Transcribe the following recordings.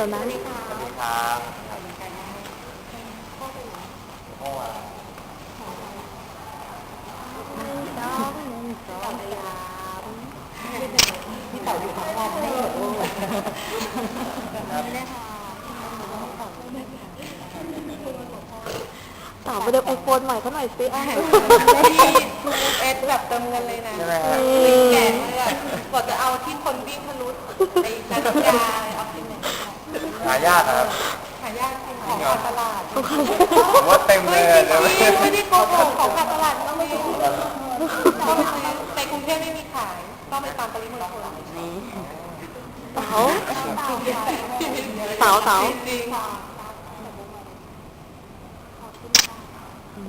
ดี๋ยวนะสวัสดีครับเมื่อวานพี่ต่ออยู่ทั้งวันไม่หยุดเลยครับต่อไปดูไอโฟนใหม่เขาหน่อยสิอะที่ทูเอสแบบเติมเงินเลยนะใช่ไหมครับแก่เลยอะกว่าจะเอาที่คนวิ่งทะลุในนาฬิกาเลยเอาที่ไหน หายากครับ หายากจริงของขาดตลาด ผมว่า เต็มเลเฮ้ยยจริงเดี๋ยวๆไม่ได้โกหกของขาดตลาดต้องมีต้องซื้อในกรุงเทพไม่มีขาย ต้องไปตามปริมณฑลเต๋าเต๋าเต๋า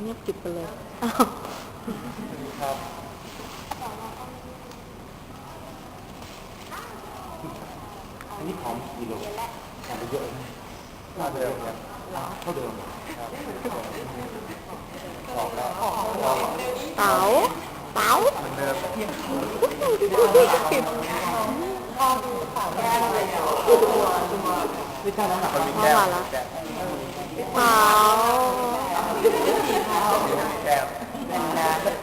เงียบกิบไปเลยครับอันนี้ของกิโลของไปเยอะนะเท่าเดิมครับเท่าเดิมครับของแล้วของ เต๋าเต๋าเหมือนเดิมพ่อดูข่าวแย่เลยอะไม่ใช่น้ำหนักมันมีแก้วแก้วเต๋าแก้ว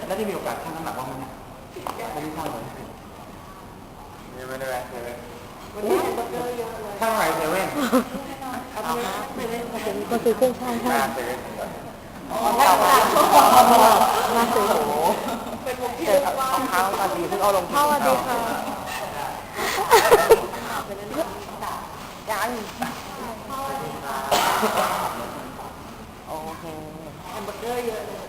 แล้วที่มีโอกาสชั่งน้ำหนักบ้างไหมเนี่ยไม่ได้ชั่งเลยยังไม่ได้แวะเลยชั่งไหนเซเว่นก็ซื้อเครื่องช่างหให้ น้าเซเว่นมาซื้อเจอรองเท้าตาดีเพิ่งเอาลงพ่อสวัสดีค่ะยังโอเคแฮมเบอร์เกอร์เยอะเลย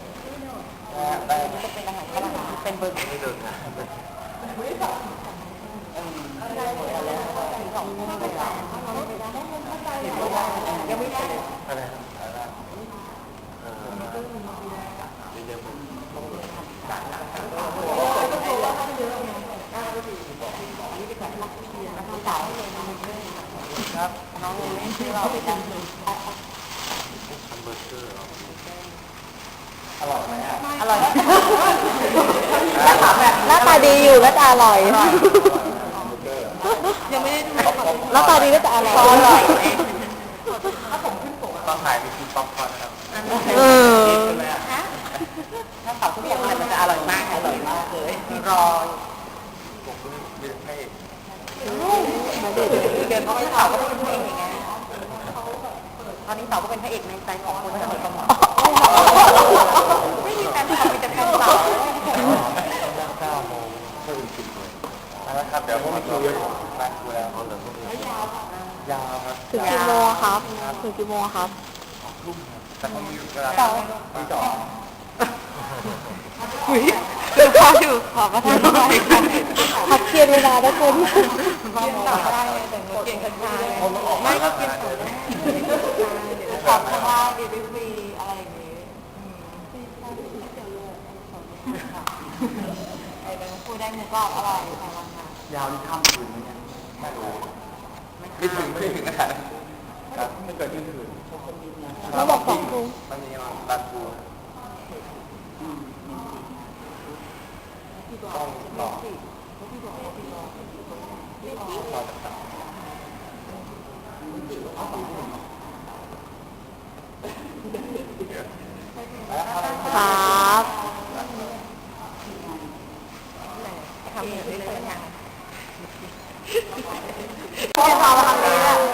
ได้จะเป็นอาหารฝรั่งเป็นเบอร์เกอร์ไม่โดนนะยังไม่ได้อะไรอะไรเออเดี๋ยวผม ครับน้องยังไม่ซื้อเราไปจังเลยแฮมเบอร์เกอร์อร่อยไหมอะอร่อยหน้าตาดีอยู่หน้าตาอร่อย ยังไม่ได้ดูหน้าตาดีหน้าตาอร่อยอร่อยต้องขายไปกินป๊อปคอร์นนะครับเออถ้าเผาทุกอย่างมันจะอร่อยมากอร่อยมากเลยรอผมเพิ่งเรียนให้ มาเด็ดเดินเข้าไปเผาก็เป็นพระเอกไงตอนนี้เต๋าก็เป็นพระเอกในใจของคนเสมอเสมอไม่มีแฟนคลับมีแต่แฟนเต๋าเก้าโมงเพื่อกินเลยแล้วครับเดี๋ยวผมมีคิวเยอะมาดูแล้วเขาเหลือพวกนี้ยาวครับถึงกี่โมงครับถึงกี่โมงครับทุ่มครับแต่ผมมีเวลาเต๋าตีสองอุ้ยคือพ่ออยู่ขอประทานอภัยค่ะพักเทียนเวลาได้คน พ่อเต๋าได้แต่งดเก่งกันชายไม่ก็กินเต๋าได้ขอบคุณว่าดีดีฟรีอะไรอย่างนี้ไอ้เป็นพูดได้มุกรอบอร่อยใครวันนยาวนี่ข้ามคืนไหมเนี่ยไม่รู้ไม่ถึงไม่ถึงขนาดนั้นครับไม่เกิดที่คืนเขาบอกสองทุ่มมันมีรันบูต้องรอ รอต่างๆ ครับ ทำอย่างนี้เลยนะ พ่อเราทำดีแล้ว เ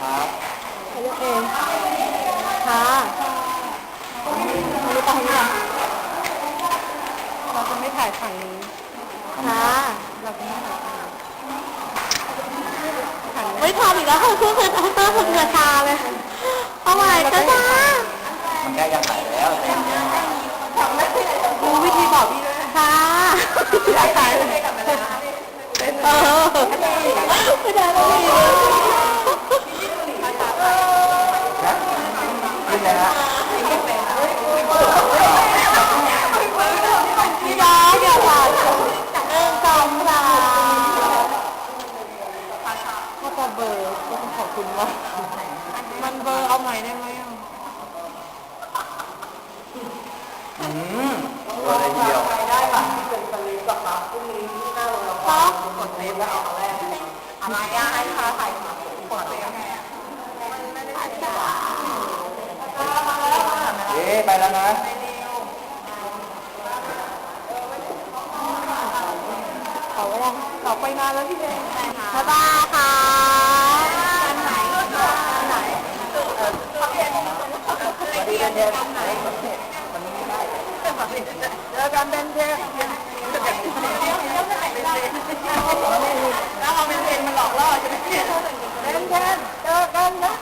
เลือกเองค่ะไม่รู้ตอนนี้เราจะไม่ถ่ายฝั่งนี้ค่ะเราจะไม่ถ่ายฝั่งนี้ไม่ทำอีกแล้วคือนเพื่อนเพื่อนเพื่อนเพื่อชาเลยเอาใหม่ก็ได้มันใกล้จะถ่ายแล้วแต่รู้วิธีบอกพี่ด้วยค่ะอยากถ่ายเลยเวลาเออไม่ได้ไม่ไดีเลย นะนี่นะฮะ พี่น้องอย่าผ่านหนึ่งสองสามถ้าจะเบอร์ก็ต้องขอบคุณว่า มันเบอร์เอาใหม่ได้ไหมอะอืมตัวอะไรเดียวได้ค่ะเป็นสลิปกับมาพรุ่งนี้ที่หน้าโรงแรมป๊อกกดเซฟแล้วเอามาแรกอะไรอะให้ค้าถ่ายกดเซฟไงอะเอ๊ะไปแล้วนะเขาว่าต่อไปนานแล้วพี่เจนบ๊ายบายค่ะ อันไหนอันไหนเออพอดีกันเทป ไหนวันนี้ไม่ได้เจอกันเป็นเทปแล้วเอาเป็นเทนมันหลอกล่อใช่ไหมเป็นเทนเจอกันนะ